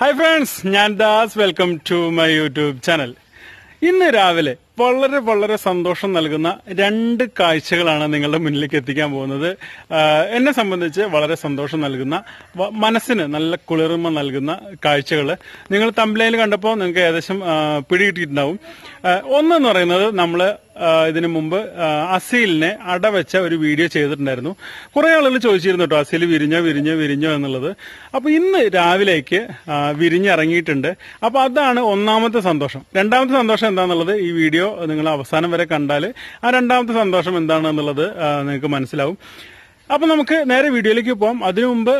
Hi friends ഞാൻ Das. Welcome to my YouTube channel ഇന്ന് രാവിലെ വളരെ വളരെ സന്തോഷം നൽകുന്ന രണ്ട് കാഴ്ചകളാണ് നിങ്ങളുടെ മുന്നിലേക്ക് എത്തിക്കാൻ പോകുന്നത്. എന്നെ സംബന്ധിച്ച് വളരെ സന്തോഷം നൽകുന്ന മനസ്സിന് നല്ല കുളിർമ നൽകുന്ന കാഴ്ചകൾ നിങ്ങൾ തമ്പ്ലയിൽ കണ്ടപ്പോൾ നിങ്ങൾക്ക് ഏകദേശം പിടികിട്ടിയിട്ടുണ്ടാവും. ഒന്നെന്ന് പറയുന്നത് നമ്മൾ ഇതിനു മുമ്പ് അസീലിനെ അടവെച്ച ഒരു വീഡിയോ ചെയ്തിട്ടുണ്ടായിരുന്നു. കുറെ ആളുകൾ ചോദിച്ചിരുന്നു കേട്ടോ അസീൽ വിരിഞ്ഞോ വിരിഞ്ഞോ വിരിഞ്ഞോ എന്നുള്ളത്. അപ്പൊ ഇന്ന് രാവിലേക്ക് വിരിഞ്ഞിറങ്ങിയിട്ടുണ്ട്. അപ്പൊ അതാണ് ഒന്നാമത്തെ സന്തോഷം. രണ്ടാമത്തെ സന്തോഷം എന്താണെന്നുള്ളത് ഈ വീഡിയോ നിങ്ങൾ അവസാനം വരെ കണ്ടാൽ ആ രണ്ടാമത്തെ സന്തോഷം എന്താണെന്നുള്ളത് നിങ്ങൾക്ക് മനസ്സിലാവും. അപ്പൊ നമുക്ക് നേരെ വീഡിയോയിലേക്ക് പോകാം അതിനു മുമ്പ്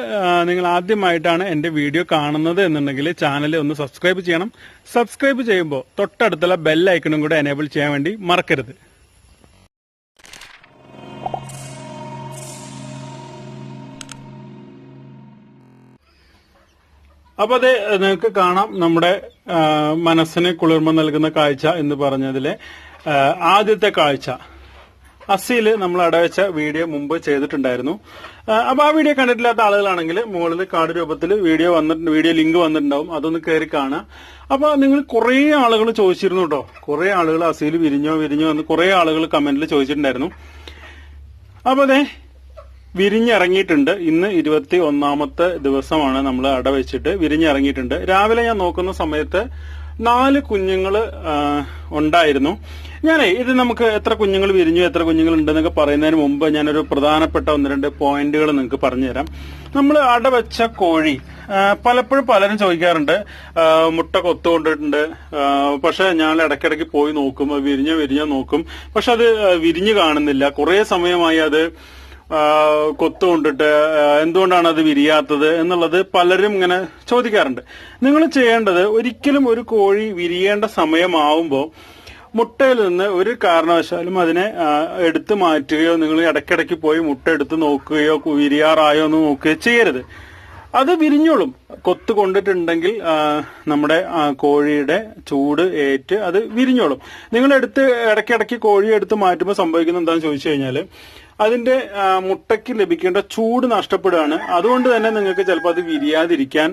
നിങ്ങൾ ആദ്യമായിട്ടാണ് എന്റെ വീഡിയോ കാണുന്നത് എന്നുണ്ടെങ്കിൽ ചാനൽ ഒന്ന് സബ്സ്ക്രൈബ് ചെയ്യണം. സബ്സ്ക്രൈബ് ചെയ്യുമ്പോൾ തൊട്ടടുത്തുള്ള ബെൽ ഐക്കണും കൂടെ എനേബിൾ ചെയ്യാൻ വേണ്ടി മറക്കരുത്. അപ്പൊ അത് നിങ്ങൾക്ക് കാണാം നമ്മുടെ മനസ്സിന് കുളിർമ നൽകുന്ന കാഴ്ച എന്ന് പറഞ്ഞതിലെ ആദ്യത്തെ കാഴ്ച. അസിയിൽ നമ്മൾ അടവെച്ച വീഡിയോ മുമ്പ് ചെയ്തിട്ടുണ്ടായിരുന്നു. അപ്പൊ ആ വീഡിയോ കണ്ടിട്ടില്ലാത്ത ആളുകളാണെങ്കിൽ മുകളിൽ കാർഡ് രൂപത്തിൽ വീഡിയോ വന്നിട്ടുണ്ട് വീഡിയോ ലിങ്ക് വന്നിട്ടുണ്ടാവും. അതൊന്ന് കയറി കാണുക. അപ്പൊ നിങ്ങൾ കുറെ ആളുകൾ ചോദിച്ചിരുന്നു കേട്ടോ. കുറെ ആളുകൾ അസിയിൽ വിരിഞ്ഞോ വിരിഞ്ഞോ എന്ന് കുറെ ആളുകൾ കമന്റിൽ ചോദിച്ചിട്ടുണ്ടായിരുന്നു. അപ്പൊ അതെ വിരിഞ്ഞിറങ്ങിയിട്ടുണ്ട്. ഇന്ന് ഇരുപത്തി ഒന്നാമത്തെ ദിവസമാണ് നമ്മൾ അടവെച്ചിട്ട് വിരിഞ്ഞിറങ്ങിയിട്ടുണ്ട്. രാവിലെ ഞാൻ നോക്കുന്ന സമയത്ത് നാല് കുഞ്ഞുങ്ങൾ ഉണ്ടായിരുന്നു. ഞാനേ ഇത് നമുക്ക് എത്ര കുഞ്ഞുങ്ങൾ വിരിഞ്ഞു എത്ര കുഞ്ഞുങ്ങൾ ഉണ്ടെന്നൊക്കെ പറയുന്നതിന് മുമ്പ് ഞാനൊരു പ്രധാനപ്പെട്ട ഒന്ന് രണ്ട് പോയിന്റുകൾ നിങ്ങൾക്ക് പറഞ്ഞുതരാം. നമ്മൾ അടവെച്ച കോഴി പലപ്പോഴും പലരും ചോദിക്കാറുണ്ട് മുട്ട കൊത്തുകൊണ്ടിട്ടുണ്ട് പക്ഷെ ഞാൻ ഇടയ്ക്കിടയ്ക്ക് പോയി നോക്കും വിരിഞ്ഞ വിരിഞ്ഞോ നോക്കും. പക്ഷെ അത് വിരിഞ്ഞു കാണുന്നില്ല. കുറെ സമയമായി അത് ആ, കൊത്തുകൊണ്ടിട്ട് ആ, എന്തുകൊണ്ടാണ് അത് വിരിയാത്തത് എന്നുള്ളത് പലരും ഇങ്ങനെ ചോദിക്കാറുണ്ട്. നിങ്ങൾ ചെയ്യേണ്ടത് ഒരിക്കലും ഒരു കോഴി വിരിയേണ്ട സമയമാവുമ്പോൾ മുട്ടയിൽ നിന്ന് ഒരു കാരണവശാലും അതിനെ എടുത്തു മാറ്റുകയോ നിങ്ങൾ ഇടയ്ക്കിടയ്ക്ക് പോയി മുട്ട എടുത്ത് നോക്കുകയോ വിരിയാറായോ എന്ന് നോക്കുകയോ ചെയ്യരുത്. അത് വിരിഞ്ഞോളും. കൊത്ത് കൊണ്ടിട്ടുണ്ടെങ്കിൽ നമ്മുടെ കോഴിയുടെ ചൂട് ഏറ്റ് അത് വിരിഞ്ഞോളും. നിങ്ങൾ എടുത്ത് ഇടയ്ക്കിടയ്ക്ക് കോഴി എടുത്ത് മാറ്റുമ്പോൾ സംഭവിക്കുന്നത് എന്താണെന്ന് ചോദിച്ചു കഴിഞ്ഞാൽ അതിന്റെ മുട്ടയ്ക്ക് ലഭിക്കേണ്ട ചൂട് നഷ്ടപ്പെടുകയാണ്. അതുകൊണ്ട് തന്നെ നിങ്ങൾക്ക് ചിലപ്പോൾ അത് വിരിയാതിരിക്കാൻ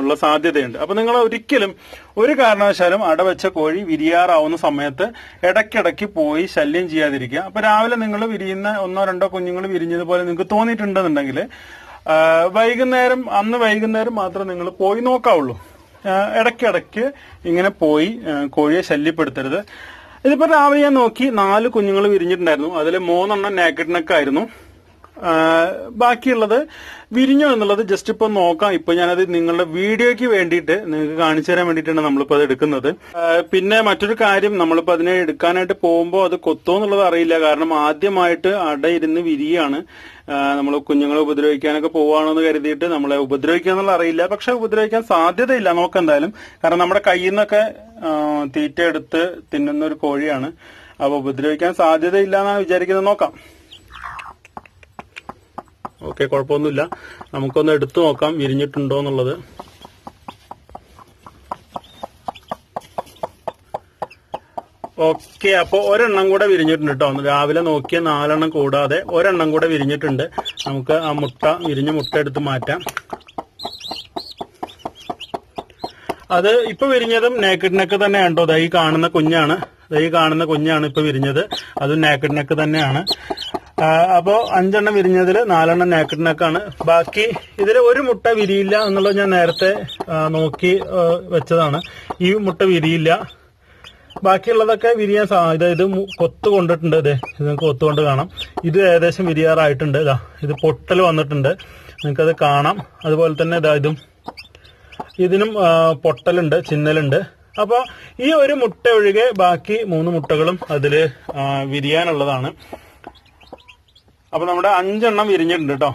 ഉള്ള സാധ്യതയുണ്ട്. അപ്പൊ നിങ്ങൾ ഒരിക്കലും ഒരു കാരണവശാലും അടവെച്ച കോഴി വിരിയാറാവുന്ന സമയത്ത് ഇടയ്ക്കിടയ്ക്ക് പോയി ശല്യം ചെയ്യാതിരിക്കുക. അപ്പൊ രാവിലെ നിങ്ങൾ വിരിയുന്ന ഒന്നോ രണ്ടോ കുഞ്ഞുങ്ങൾ വിരിഞ്ഞതുപോലെ നിങ്ങൾക്ക് തോന്നിയിട്ടുണ്ടെന്നുണ്ടെങ്കിൽ വൈകുന്നേരം അന്ന് വൈകുന്നേരം മാത്രം നിങ്ങൾ പോയി നോക്കാവുള്ളൂ. ഇടയ്ക്കിടയ്ക്ക് ഇങ്ങനെ പോയി കോഴിയെ ശല്യപ്പെടുത്തരുത്. ഇതിപ്പോ രാവിലെ ഞാൻ നോക്കി നാല് കുഞ്ഞുങ്ങൾ വിരിഞ്ഞിട്ടുണ്ടായിരുന്നു. അതിൽ മൂന്നെണ്ണം നാക്കറ്റിനൊക്കെ ആയിരുന്നു ബാക്കിയുള്ളത് വിരിഞ്ഞോ എന്നുള്ളത് ജസ്റ്റ് ഇപ്പൊ നോക്കാം. ഇപ്പൊ ഞാനത് നിങ്ങളുടെ വീഡിയോയ്ക്ക് വേണ്ടിയിട്ട് നിങ്ങൾക്ക് കാണിച്ചു തരാൻ വേണ്ടിയിട്ടാണ് നമ്മളിപ്പോ അത് എടുക്കുന്നത്. പിന്നെ മറ്റൊരു കാര്യം നമ്മളിപ്പോ അതിനെ എടുക്കാനായിട്ട് പോകുമ്പോൾ അത് കൊത്തോ എന്നുള്ളത് അറിയില്ല. കാരണം ആദ്യമായിട്ട് അടയിരുന്ന് വിരിയാണ്. നമ്മൾ കുഞ്ഞുങ്ങളെ ഉപദ്രവിക്കാനൊക്കെ പോവാണെന്ന് കരുതിയിട്ട് നമ്മളെ ഉപദ്രവിക്കുക എന്നുള്ള അറിയില്ല. പക്ഷെ ഉപദ്രവിക്കാൻ സാധ്യതയില്ല. നോക്കാം എന്തായാലും. കാരണം നമ്മുടെ കയ്യിൽ നിന്നൊക്കെ തീറ്റ എടുത്ത് തിന്നുന്ന ഒരു കോഴിയാണ്. അപ്പൊ ഉപദ്രവിക്കാൻ സാധ്യതയില്ല എന്നാണ് വിചാരിക്കുന്നത്. നോക്കാം. ഓക്കെ കുഴപ്പമൊന്നുമില്ല. നമുക്കൊന്ന് എടുത്തു നോക്കാം വിരിഞ്ഞിട്ടുണ്ടോ എന്നുള്ളത്. ഓക്കെ അപ്പൊ ഒരെണ്ണം കൂടെ വിരിഞ്ഞിട്ടുണ്ട് കേട്ടോ. രാവിലെ നോക്കിയ നാലെണ്ണം കൂടാതെ ഒരെണ്ണം കൂടെ വിരിഞ്ഞിട്ടുണ്ട്. നമുക്ക് ആ മുട്ട വിരിഞ്ഞ് മുട്ട എടുത്ത് മാറ്റാം. അത് ഇപ്പൊ വിരിഞ്ഞതും നേക്കഡ് നെക്ക് തന്നെയാണ് ദാ കാണുന്ന കുഞ്ഞാണ്. ദൈ കാണുന്ന കുഞ്ഞാണ് ഇപ്പൊ വിരിഞ്ഞത്. അതും നേക്കഡ് നെക്ക് തന്നെയാണ്. ആ, അപ്പോ അഞ്ചെണ്ണം വിരിഞ്ഞതിൽ നാലെണ്ണം നേക്കഡ് നെക്കാണ് ബാക്കി ഇതിൽ ഒരു മുട്ട വിരിയില്ല എന്നുള്ളത് ഞാൻ നേരത്തെ നോക്കി വെച്ചതാണ്. ഈ മുട്ട വിരിയില്ല. ബാക്കിയുള്ളതൊക്കെ വിരിയാൻ സാധ്യത ഇത് കൊത്തു കൊണ്ടിട്ടുണ്ട്. ഇതേ ഇത് നിങ്ങൾക്ക് കൊത്തുകൊണ്ട് കാണാം. ഇത് ഏകദേശം വിരിയാറായിട്ടുണ്ട്. ഇതാ ഇത് പൊട്ടൽ വന്നിട്ടുണ്ട്. നിങ്ങൾക്കത് കാണാം. അതുപോലെ തന്നെ ഇതാ ഇതും ഇതിനും പൊട്ടലുണ്ട് ചിന്നലുണ്ട്. അപ്പോൾ ഈ ഒരു മുട്ട ഒഴികെ ബാക്കി മൂന്ന് മുട്ടകളും അതിൽ വിരിയാനുള്ളതാണ്. അപ്പൊ നമ്മുടെ അഞ്ചെണ്ണം വിരിഞ്ഞിട്ടുണ്ട് കേട്ടോ.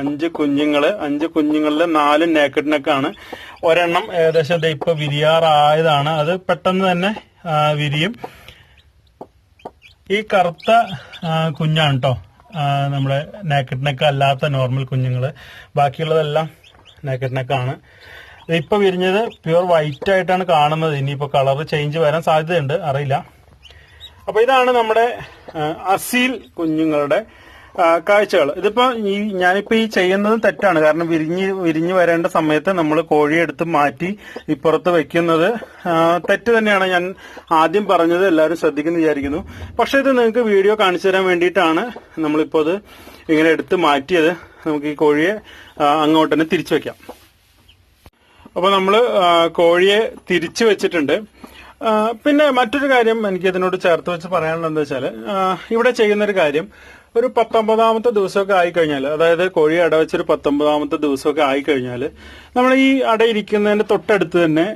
അഞ്ച് കുഞ്ഞുങ്ങൾ അഞ്ച് കുഞ്ഞുങ്ങളിൽ നാല് നേക്കഡ് നെക്കാണ് ഒരെണ്ണം ഏകദേശം ഇപ്പൊ വിരിയാറായതാണ്. അത് പെട്ടെന്ന് തന്നെ വിരിയും. ഈ കറുത്ത കുഞ്ഞാണ് കേട്ടോ നമ്മുടെ നേക്കഡ് നെക്ക് അല്ലാത്ത നോർമൽ കുഞ്ഞുങ്ങൾ. ബാക്കിയുള്ളതെല്ലാം നേക്കഡ് നെക്കാണ് ഇപ്പൊ വിരിഞ്ഞത് പ്യുവർ വൈറ്റ് ആയിട്ടാണ് കാണുന്നത്. ഇനിയിപ്പോ കളർ ചേഞ്ച് വരാൻ സാധ്യതയുണ്ട്. അറിയില്ല. അപ്പൊ ഇതാണ് നമ്മുടെ അസീൽ കുഞ്ഞുങ്ങളുടെ കാഴ്ചകൾ. ഇതിപ്പോ ഞാനിപ്പോ ഈ ചെയ്യുന്നത് തെറ്റാണ്. കാരണം വിരിഞ്ഞ് വിരിഞ്ഞു വരേണ്ട സമയത്ത് നമ്മൾ കോഴിയെടുത്ത് മാറ്റി ഇപ്പുറത്ത് വെക്കുന്നത് തെറ്റ് തന്നെയാണ്. ഞാൻ ആദ്യം പറഞ്ഞത് എല്ലാവരും ശ്രദ്ധിക്കുന്നു വിചാരിക്കുന്നു. പക്ഷെ ഇത് നിങ്ങൾക്ക് വീഡിയോ കാണിച്ചു തരാൻ വേണ്ടിയിട്ടാണ് നമ്മളിപ്പോ അത് ഇങ്ങനെ എടുത്ത് മാറ്റിയത്. നമുക്ക് ഈ കോഴിയെ അങ്ങോട്ട് തന്നെ തിരിച്ചു വെക്കാം. അപ്പൊ നമ്മൾ കോഴിയെ തിരിച്ചു വെച്ചിട്ടുണ്ട്. പിന്നെ മറ്റൊരു കാര്യം എനിക്ക് ഇതിനോട് ചേർത്ത് വെച്ച് പറയാനുള്ളത് എന്താ വെച്ചാൽ ഇവിടെ ചെയ്യുന്നൊരു കാര്യം ഒരു പത്തൊമ്പതാമത്തെ ദിവസമൊക്കെ ആയിക്കഴിഞ്ഞാൽ അതായത് കോഴി അടവച്ചൊരു പത്തൊമ്പതാമത്തെ ദിവസമൊക്കെ ആയിക്കഴിഞ്ഞാൽ നമ്മൾ ഈ അട ഇരിക്കുന്നതിന്റെ തൊട്ടടുത്ത് തന്നെ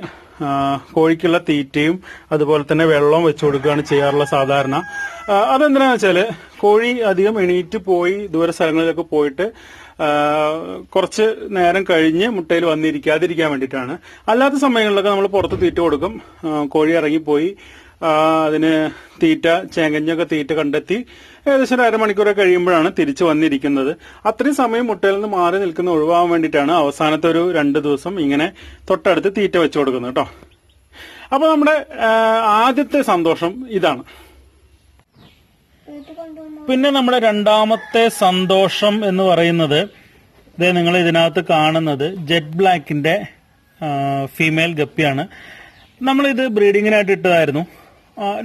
കോഴിക്കുള്ള തീറ്റയും അതുപോലെ തന്നെ വെള്ളവും വെച്ചു കൊടുക്കുകയാണ് ചെയ്യാറുള്ള സാധാരണ. അതെന്തിനാന്ന് വെച്ചാൽ കോഴി അധികം എണീറ്റ് പോയി ദൂര സ്ഥലങ്ങളിലൊക്കെ പോയിട്ട് കുറച്ച് നേരം കഴിഞ്ഞ് മുട്ടയിൽ വന്നിരിക്കാതിരിക്കാൻ വേണ്ടിയിട്ടാണ്. അല്ലാത്ത സമയങ്ങളിലൊക്കെ നമ്മൾ പുറത്ത് തീറ്റ കൊടുക്കും. കോഴി ഇറങ്ങിപ്പോയി അതിന് തീറ്റ ചേങ്കഞ്ഞൊക്കെ തീറ്റ കണ്ടെത്തി ഏകദേശം ഒരു അരമണിക്കൂറൊക്കെ കഴിയുമ്പോഴാണ് തിരിച്ചു വന്നിരിക്കുന്നത്. അത്രയും സമയം മുട്ടയിൽ നിന്ന് മാറി നിൽക്കുന്ന ഒഴിവാകാൻ വേണ്ടിയിട്ടാണ് അവസാനത്തെ ഒരു രണ്ട് ദിവസം ഇങ്ങനെ തൊട്ടടുത്ത് തീറ്റ വെച്ചു കൊടുക്കുന്നത് കേട്ടോ. അപ്പൊ നമ്മുടെ ആദ്യത്തെ സന്തോഷം ഇതാണ്. പിന്നെ നമ്മുടെ രണ്ടാമത്തെ സന്തോഷം എന്ന് പറയുന്നത് ഇത് നിങ്ങൾ ഇതിനകത്ത് കാണുന്നത് ജെറ്റ് ബ്ലാക്കിന്റെ ഫീമെയിൽ ഗപ്പിയാണ്. നമ്മളിത് ബ്രീഡിങ്ങിനായിട്ട് ഇട്ടതായിരുന്നു.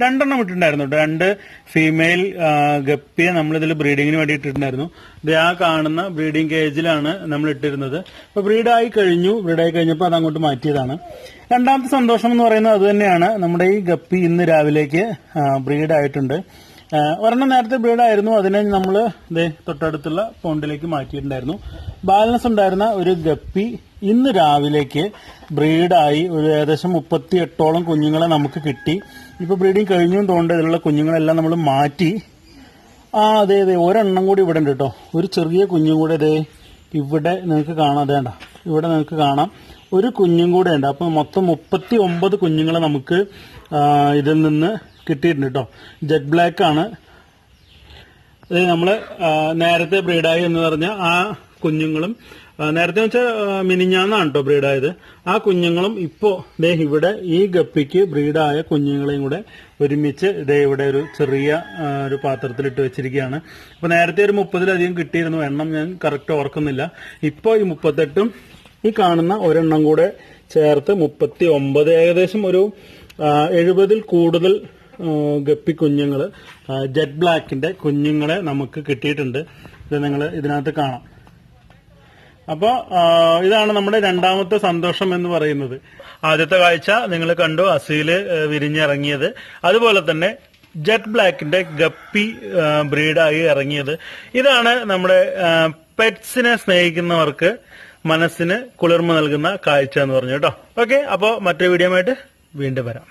രണ്ടെണ്ണം ഇട്ടിട്ടുണ്ടായിരുന്നു കേട്ടോ. രണ്ട് ഫീമെയിൽ ഗപ്പിയെ നമ്മളിതിൽ ബ്രീഡിങ്ങിന് വേണ്ടി ഇട്ടിട്ടുണ്ടായിരുന്നു. ഇത് ആ കാണുന്ന ബ്രീഡിംഗ് കേജിലാണ് നമ്മൾ ഇട്ടിരുന്നത്. അപ്പൊ ബ്രീഡായി കഴിഞ്ഞു. ബ്രീഡായി കഴിഞ്ഞപ്പോൾ അത് അങ്ങോട്ട് മാറ്റിയതാണ്. രണ്ടാമത്തെ സന്തോഷം എന്ന് പറയുന്നത് അത് തന്നെയാണ്. നമ്മുടെ ഈ ഗപ്പി ഇന്ന് രാവിലേക്ക് ബ്രീഡായിട്ടുണ്ട്. ഒരെണ്ണം നേരത്തെ ബ്രീഡായിരുന്നു. അതിനെ നമ്മൾ തൊട്ടടുത്തുള്ള പോണ്ടിലേക്ക് മാറ്റിയിട്ടുണ്ടായിരുന്നു. ബാലൻസ് ഉണ്ടായിരുന്ന ഒരു ഗപ്പി ഇന്ന് രാവിലേക്ക് ബ്രീഡായി ഒരു ഏകദേശം മുപ്പത്തി എട്ടോളം കുഞ്ഞുങ്ങളെ നമുക്ക് കിട്ടി. ഇപ്പൊ ബ്രീഡിങ് കഴിഞ്ഞു തോന്നുന്നുണ്ട്. ഇതിലുള്ള കുഞ്ഞുങ്ങളെല്ലാം നമ്മൾ മാറ്റി. ആ അതെ അതെ. ഒരെണ്ണം കൂടി ഇവിടെ ഉണ്ട് കേട്ടോ. ഒരു ചെറിയ കുഞ്ഞും കൂടെ അതെ ഇവിടെ നിങ്ങൾക്ക് കാണാം. അതേണ്ട ഇവിടെ നിങ്ങൾക്ക് കാണാം. ഒരു കുഞ്ഞും കൂടെ ഉണ്ട്. അപ്പൊ മൊത്തം മുപ്പത്തി ഒമ്പത് കുഞ്ഞുങ്ങളെ നമുക്ക് ഇതിൽ നിന്ന് കിട്ടിയിട്ടുണ്ട് കേട്ടോ. ജെറ്റ് ബ്ലാക്ക് ആണ്. അതെ നമ്മൾ നേരത്തെ ബ്രീഡായി എന്ന് പറഞ്ഞ ആ കുഞ്ഞുങ്ങളും നേരത്തെ വെച്ചാൽ മിനിഞ്ഞാന്നാണ് കേട്ടോ ബ്രീഡായത്. ആ കുഞ്ഞുങ്ങളും ഇപ്പോ ദേ ഇവിടെ ഈ ഗപ്പിക്ക് ബ്രീഡായ കുഞ്ഞുങ്ങളെയും കൂടെ ഒരുമിച്ച് ദേ ഇവിടെ ഒരു ചെറിയ ഒരു പാത്രത്തിലിട്ട് വെച്ചിരിക്കുകയാണ്. അപ്പൊ നേരത്തെ ഒരു മുപ്പതിലധികം കിട്ടിയിരുന്നു. എണ്ണം ഞാൻ കറക്റ്റ് ഓർക്കുന്നില്ല. ഇപ്പോ ഈ മുപ്പത്തെട്ടും ഈ കാണുന്ന ഒരെണ്ണം കൂടെ ചേർത്ത് മുപ്പത്തി ഒമ്പത് ഏകദേശം ഒരു എഴുപതിൽ കൂടുതൽ ഗപ്പി കുഞ്ഞുങ്ങൾ ജെറ്റ് ബ്ലാക്കിന്റെ കുഞ്ഞുങ്ങളെ നമുക്ക് കിട്ടിയിട്ടുണ്ട്. ഇത് നിങ്ങൾ ഇതിനകത്ത് കാണാം. അപ്പോൾ ഇതാണ് നമ്മുടെ രണ്ടാമത്തെ സന്തോഷം എന്ന് പറയുന്നത്. ആദ്യത്തെ കാഴ്ച നിങ്ങൾ കണ്ടു അസീൽ വിരിഞ്ഞിറങ്ങിയത്. അതുപോലെ തന്നെ ജെറ്റ് ബ്ലാക്കിന്റെ ഗപ്പി ബ്രീഡായി ഇറങ്ങിയത്. ഇതാണ് നമ്മുടെ പെറ്റ്സിനെ സ്നേഹിക്കുന്നവർക്ക് മനസ്സിന് കുളിർമ നൽകുന്ന കാഴ്ച എന്ന് പറഞ്ഞു കേട്ടോ. ഓക്കെ അപ്പോൾ മറ്റൊരു വീഡിയോ ആയിട്ട് വീണ്ടും വരാം.